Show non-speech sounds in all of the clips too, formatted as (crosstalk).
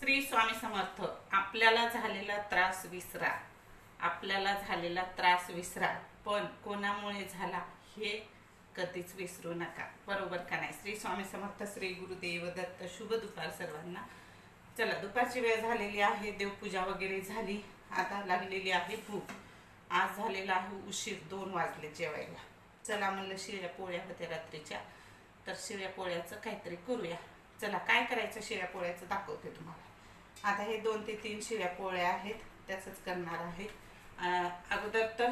श्री स्वामी समर्थ आपल्याला झालेला त्रास विसरा. आपल्याला झालेला त्रास विसरा. पण कोणामुळे झाला हे कधीच विसरू नका. बरोबर का नाही? श्री स्वामी समर्थ श्री गुरुदेव दत्त शुभ दुपार सर्वांना. चला दुपारची वेळ झालेली आहे. देवपूजा वगैरे झाली. आता लागलेली आहे भूक. आज झालेला आहे उशीर दोन वाजले जेवायला. चला म्हणलं शिळ्या पोळ्या होत्या रात्रीच्या. तर शिळ्या पोळ्याचं काहीतरी करूया. चला काय करायचं? शिळ्या पोळ्याचं दाखवते तुम्हाला. आता हे दोन ते तीन शिव्या पोळ्या आहेत त्याचंच करणार आहे. अगोदर तर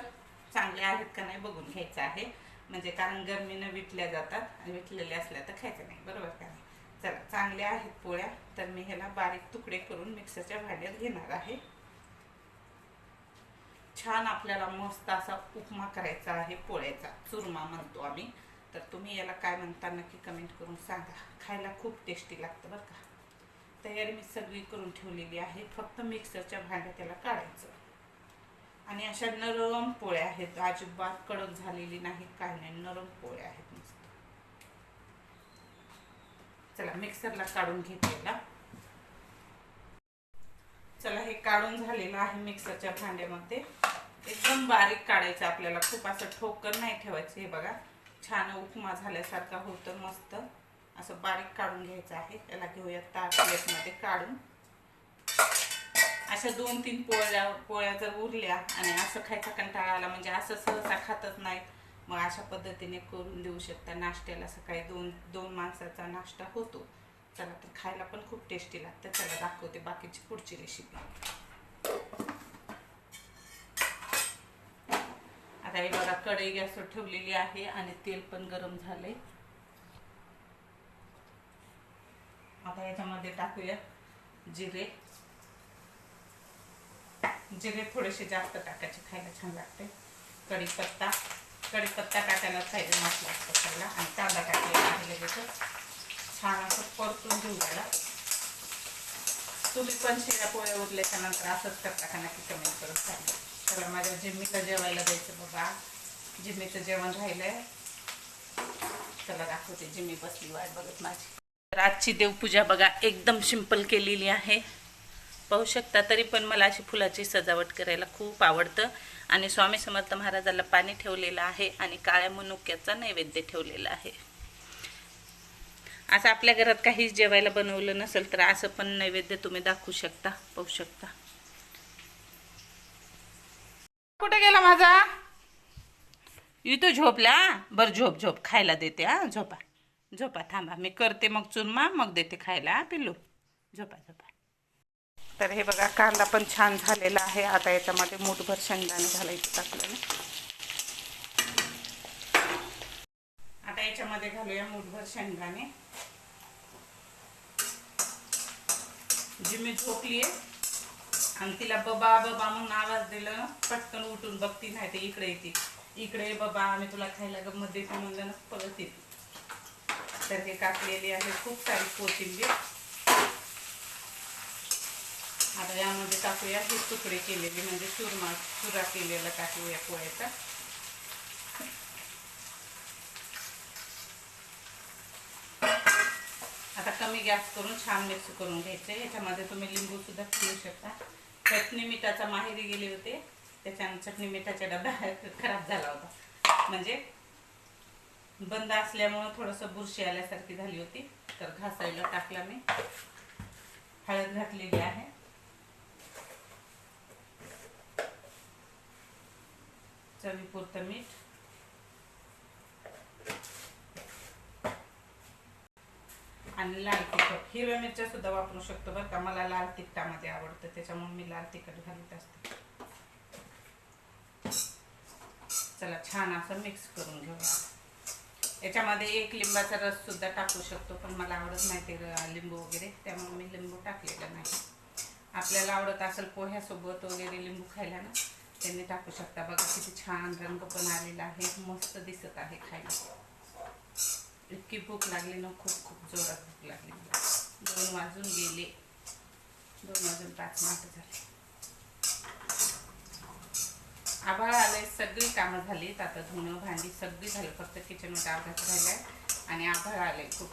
चांगल्या आहेत का नाही बघून घ्यायचं आहे. म्हणजे कारण गरमीनं विटल्या जातात आणि विटलेल्या असल्या तर खायचं नाही बरोबर का नाही? चला चांगल्या आहेत पोळ्या तर मी ह्याला बारीक तुकडे करून मिक्सरच्या भांड्यात घेणार आहे. छान आपल्याला मस्त असा उपमा करायचा आहे पोळ्याचा चुरमा म्हणतो आम्ही. तर तुम्ही याला काय म्हणता नक्की कमेंट करून सांगा. खायला खूप टेस्टी लागतं बरं का. तयारी मी सगळी करून ठेवलेली आहे. फक्त मिक्सरच्या भांड्यात त्याला काढायचं. आणि अशा नरम पोळ्या आहेत. अजिबात कडक झालेली नाही काय नाही. नरम पोळ्या आहेत मस्त चला मिक्सरला काढून घेतलेला. चला हे काढून झालेलं आहे मिक्सरच्या भांड्यामध्ये. एकदम बारीक काढायचं आपल्याला. खूप असं ठोकर नाही ठेवायचं. हे बघा छान उपमा झाल्यासारखा होतं. मस्त. असं बारीक काढून घ्यायचं आहे. त्याला घेऊयात ताट प्लेटमध्ये काढून. अशा दोन तीन पोळ्या पोळ्या जर उरल्या आणि असं खायचा कंटाळा आला म्हणजे असं सहसा खातच नाही मग अशा पद्धतीने करून देऊ शकता. नाश्त्याला सकाळी दोन दोन माणसाचा नाश्ता होतो. चला तर खायला पण खूप टेस्टी लागतं. चला दाखवते बाकीची पुढची रेसिपी आता हे बघा कढई गॅसवर ठेवलेली आहे आणि तेल पण गरम झालंय. याच्यामध्ये टाकूया जिरे. जिरे थोडेसे जास्त टाकायचे खायला छान लागते. कढीपत्ता कढीपत्ता टाकायला पाहिजे मस्त लागतं खायला. आणि कांदा टाकायला आहे लगेच. छान असं परतून घेऊ द्याला तुम्ही पण शिळ्या पोळ्या उरल्याच्या नंतर असंच करता का नक्की कमेंट करून सांगा. चला माझ्या जिम्मीचं जेवायला द्यायचं बाबा जिम्मीचं जेवण राहिलंय. चला दाखवते. जिम्मी बसली वाट बघत माझी. तर आजची देवपूजा बघा एकदम सिंपल केलेली आहे. पाहू शकता तरी पण मला अशी फुलाची सजावट करायला खूप आवडतं. आणि स्वामी समर्थ महाराजाला पाणी ठेवलेलं आहे आणि काळ्या मनुक्याचा नैवेद्य ठेवलेला आहे. असं आपल्या घरात काहीच जेवायला बनवलं नसेल तर असं पण नैवेद्य तुम्ही दाखवू शकता पाहू शकता. कुठे गेला माझा? इथं झोपला? बरं झोप झोप. खायला देते हा झोपा. झोपा थांबा मी करते मग चुरमा मग देते खायला पिल्लू? झोपा झोपा. तर हे बघा कांदा पण छान झालेला आहे. आता याच्यामध्ये मूठभर शेंगदाणे घालायचे टाकलं आता याच्यामध्ये घालूया मूठभर शेंगदाणे. जी मी झोपली आहे आणि तिला बबा बबा म्हणून आवाज दिलं. पटकन उठून बघती नाही ते इकडे येते. इकडे बबा आम्ही तुला खायला गंमत देते म्हणलं ना परत येते. तर हे कापलेली आहे खूप सारी कोथिंबीर. आता यामध्ये टाकूया हे तुकडे केलेली म्हणजे चुरमा चुरा केलेला टाकूया पोळ्याचा आता कमी गॅस करून छान मिक्स करून घ्यायचे. याच्यामध्ये तुम्ही लिंबू सुद्धा पिऊ शकता. चटणी मिठाचा माहेरी गेले होते त्याच्यानं चटणी मिठाचा डबा (laughs) खराब झाला होता. म्हणजे बंद असल्यामुळं थोडंसं बुरशी आल्यासारखी झाली होती. तर घासायला टाकला मी. हळद घातलेली आहे. चवीपुरतं मीठ. आणि लाल तिखट. हिरव्या मिरच्या सुद्धा वापरू शकतो बरं का. मला लाल तिखटामध्ये आवडतं. त्याच्यामुळे मी लाल तिखट घालत असते. चला छान असं मिक्स करून घेऊया. याच्यामध्ये एक लिंबाचा रस सुद्धा टाकू शकतो पण मला आवडत नाही ते लिंबू वगैरे त्यामुळे मी लिंबू टाकलेला नाही. आपल्याला आवडत असेल पोह्यासोबत वगैरे लिंबू खायला ना त्यांनी टाकू शकता. बघा किती छान रंग पण आलेला आहे मस्त दिसत आहे खायला. इतकी भूक लागली ना खूप खूप जोरात भूक लागली दोन वाजून गेले. दोन वाजून पाच मिनिटं झाले. आभाळ. सगळी कामं झालीत. आता धुणं भांडी सगळी झाली. फक्त किचन डाळ अपघात राहिलाय आणि आभाळ आलंय खूप.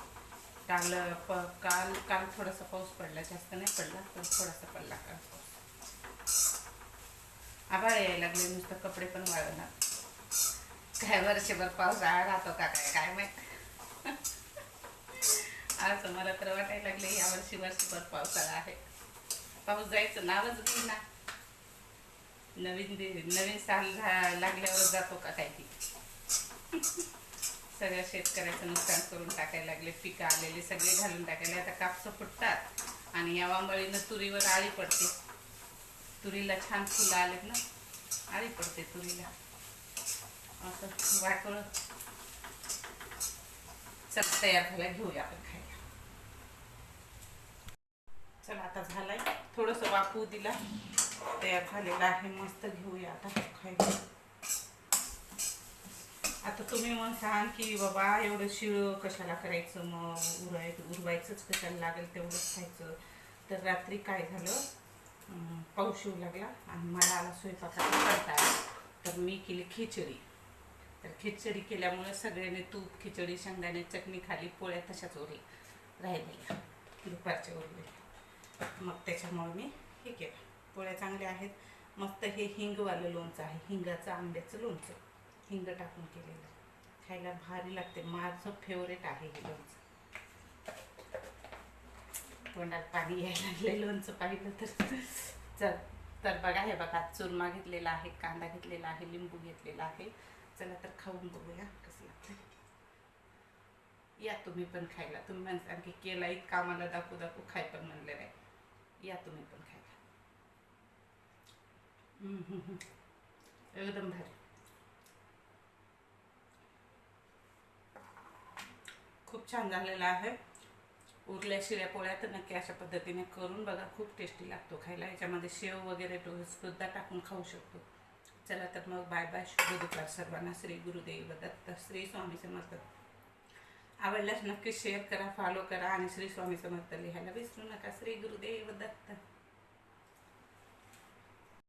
काल प काल काल थोडासा पाऊस पडला. जास्त नाही पडला पण थोडासा पडला काल. आभाळ यायला लागले नुसतं कपडे पण वाळवणार. काय वर्षभर पावसाळा राहतो का काय? काय माहीत? असं मला तर वाटायला लागले या वर्षी वर्षभर पावसाळा आहे. पाऊस जायचं नावच घेईना. नवीन दे नवीन साल लागल्यावर जातो का काय ती? (laughs) सगळ्या शेतकऱ्याचं नुकसान करून टाकायला लागले पिकं आलेले सगळे घालून टाकायला आता कापसं फुटतात आणि या वांबळीनं तुरीवर आळी पडते. तुरीला छान फुलं आलेत ना? आळी पडते तुरीला. असं वाटोळ. चल तयार झाला घेऊया आपण खायला. चला आता झालाय. थोडस वापू दिला. तयार झालेला आहे. मस्त घेऊया आता खायला. आता तुम्ही मग सांग की बाबा एवढं शिळ कशाला करायचं? मग उराय उरवायचंच कशाला लागेल तेवढंच खायचं. तर रात्री काय झालं? पाऊस येऊ लागला आणि मला आला स्वयंपाकाला करता तर मी केली खिचडी. तर खिचडी केल्यामुळे सगळ्यांनी तूप खिचडी शेंगदाणे चटणी खाली पोळ्या तशाच उरल्या. राहिलेल्या. दुपारच्या उरलेल्या. मग त्याच्यामुळे मी हे केलं. पोळ्या चांगल्या आहेत. मस्त हे हिंगवालं लोणचं आहे. हिंगाचं आंब्याचं लोणचं. हिंग टाकून केलेलं. खायला भारी लागते. माझं फेवरेट आहे हे लोणचं. तोंडात पाणी यायला लागले लोणचं पाहिलं तर. चल तर बघा हे बघा. चुरमा घेतलेला आहे कांदा घेतलेला आहे लिंबू घेतलेला आहे. चला तर खाऊन बघूया कसं लागतं या तुम्ही पण खायला. तुम्ही आणखी की केला इतका कामाला दाखवू दाखवू. खाय पण म्हणलेलं नाही. या तुम्ही पण खायला (laughs) एकदम भारी. खूप छान झालेला आहे. उरल्या शिऱ्या पोळ्या तर नक्की अशा पद्धतीने करून बघा खूप टेस्टी लागतो खायला. याच्यामध्ये शेव वगैरे सुद्धा टाकून खाऊ शकतो. चला तर मग बाय बाय शुभ दुपार सर्वांना. श्री गुरुदेव दत्त श्री स्वामी समर्थ. आवडल्यास नक्की शेअर करा फॉलो करा आणि श्री स्वामी समर्थ लिहायला विसरू नका. श्री गुरुदेव दत्त.